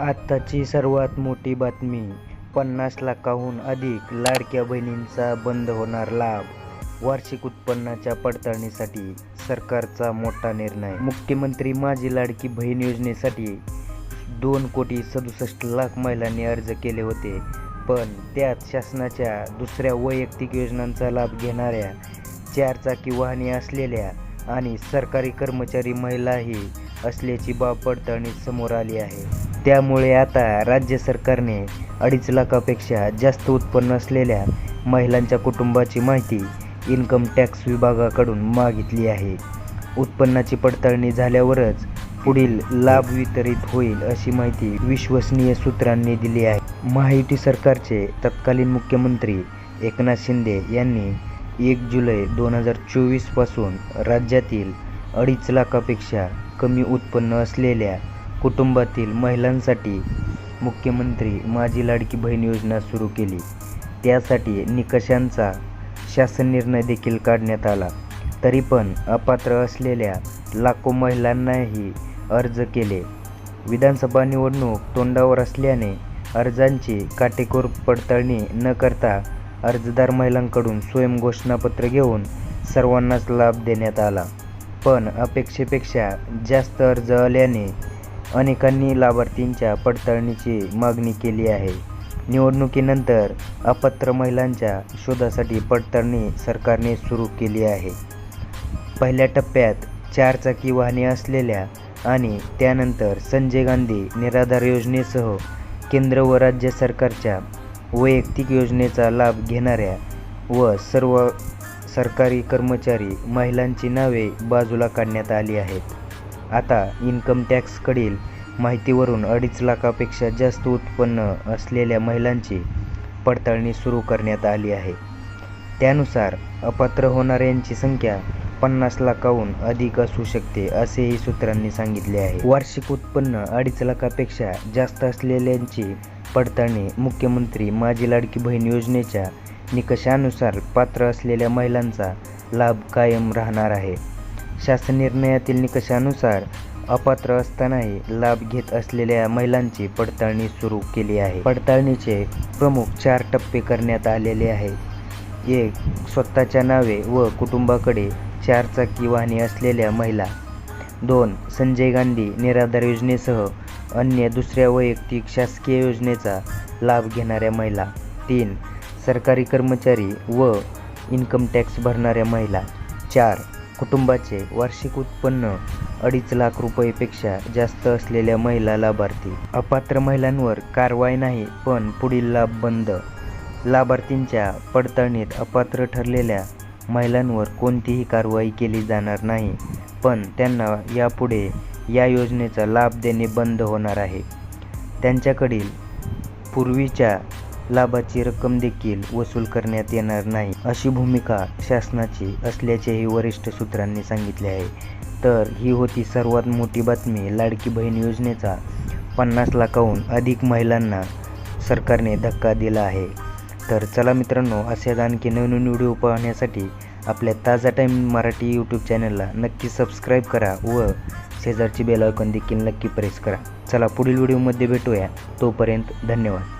आत्ताची सर्वात मोठी बातमी पन्नास लाखाहून अधिक लाडक्या बहिणींचा बंद होणार लाभ वार्षिक उत्पन्नाच्या पडताळणीसाठी सरकारचा मोठा निर्णय. मुख्यमंत्री माझी लाडकी बहीण योजनेसाठी दोन कोटी सदुसष्ट लाख महिलांनी अर्ज केले होते पण त्यात शासनाच्या दुसऱ्या वैयक्तिक योजनांचा लाभ घेणाऱ्या चारचाकी वाहने असलेल्या आणि सरकारी कर्मचारी महिलाही असल्याची बाब पडताळणीत समोर आली आहे. त्यामुळे आता राज्य सरकारने अडीच लाखापेक्षा जास्त उत्पन्न असलेल्या महिलांच्या कुटुंबाची माहिती इन्कम टॅक्स विभागाकडून मागितली आहे. उत्पन्नाची पडताळणी झाल्यावरच पुढील लाभ वितरित होईल अशी माहिती विश्वसनीय सूत्रांनी दिली आहे. महायुती सरकारचे तत्कालीन मुख्यमंत्री एकनाथ शिंदे यांनी एक जुलै दोन हजार चोवीसपासून राज्यातील अडीच लाखापेक्षा कमी उत्पन्न असलेल्या कुटुंबातील महिलांसाठी मुख्यमंत्री माझी लाडकी बहीण योजना सुरू केली. त्यासाठी निकषांचा शासन निर्णय देखील काढण्यात आला. तरी पण अपात्र असलेल्या लाखो महिलांनाही अर्ज केले. विधानसभा निवडणूक तोंडावर असल्याने अर्जांची काटेकोर पडताळणी न करता अर्जदार महिलांकडून स्वयं घोषणापत्र घेऊन सर्वांनाच लाभ देण्यात आला. पण अपेक्षेपेक्षा जास्त अर्ज आल्याने अनेकांनी लाभार्थींच्या पडताळणीची मागणी केली आहे. निवडणुकीनंतर अपात्र महिलांच्या शोधासाठी पडताळणी सरकारने सुरू केली आहे. पहिल्या टप्प्यात चारचाकी वाहने असलेल्या आणि त्यानंतर संजय गांधी निराधार योजनेसह केंद्र व राज्य सरकारच्या वैयक्तिक योजनेचा लाभ घेणाऱ्या व सर्व सरकारी कर्मचारी महिलांची नावे बाजूला काढण्यात आली आहेत. आता इन्कम टॅक्सकडील माहितीवरून अडीच लाखापेक्षा जास्त उत्पन्न असलेल्या महिलांची पडताळणी सुरू करण्यात आली आहे. त्यानुसार अपात्र होणाऱ्यांची संख्या पन्नास लाखाहून अधिक असू शकते असेही सूत्रांनी सांगितले आहे. वार्षिक उत्पन्न अडीच लाखापेक्षा जास्त असलेल्यांची पडताळणी मुख्यमंत्री माझी लाडकी बहीण योजनेच्या निकषानुसार पात्र असलेल्या महिलांचा लाभ कायम राहणार आहे. शासन निर्णयातील निकषानुसार अपात्र असतानाही लाभ घेत असलेल्या महिलांची पडताळणी सुरू केली आहे. पडताळणीचे प्रमुख चार टप्पे करण्यात आलेले आहेत. एक स्वतःच्या नावे व कुटुंबाकडे चारचाकी वाहने असलेल्या महिला. दोन संजय गांधी निराधार योजनेसह अन्य दुसऱ्या वैयक्तिक शासकीय योजनेचा लाभ घेणाऱ्या महिला. तीन सरकारी कर्मचारी व इन्कम टॅक्स भरणाऱ्या महिला. चार कुटुंबाचे वार्षिक उत्पन्न अडीच लाख रुपयेपेक्षा जास्त असलेल्या महिला लाभार्थी. अपात्र महिलांवर कारवाई नाही पण पुढील लाभ बंद. लाभार्थींच्या पडताळणीत अपात्र ठरलेल्या महिलांवर कोणतीही कारवाई केली जाणार नाही पण त्यांना यापुढे या योजनेचा लाभ देणे बंद होणार आहे. त्यांच्याकडील पूर्वीच्या लाभाची रक्कम देखील वसूल करण्यात येणार नाही अशी भूमिका शासनाची असल्याचेही वरिष्ठ सूत्रांनी सांगितले आहे. तर ही होती सर्वात मोठी बातमी लाडकी बहीण योजनेचा पन्नास लाखाहून अधिक महिलांना सरकारने धक्का दिला आहे. तर चला मित्रांनो असे आणखी नवीन व्हिडिओ पाहण्यासाठी आपल्या ताजा टाईम मराठी यूट्यूब चॅनलला नक्की सबस्क्राईब करा व शेजारची बेल आयकॉन देखील नक्की प्रेस करा. चला पुढील व्हिडिओमध्ये भेटूया. तोपर्यंत धन्यवाद.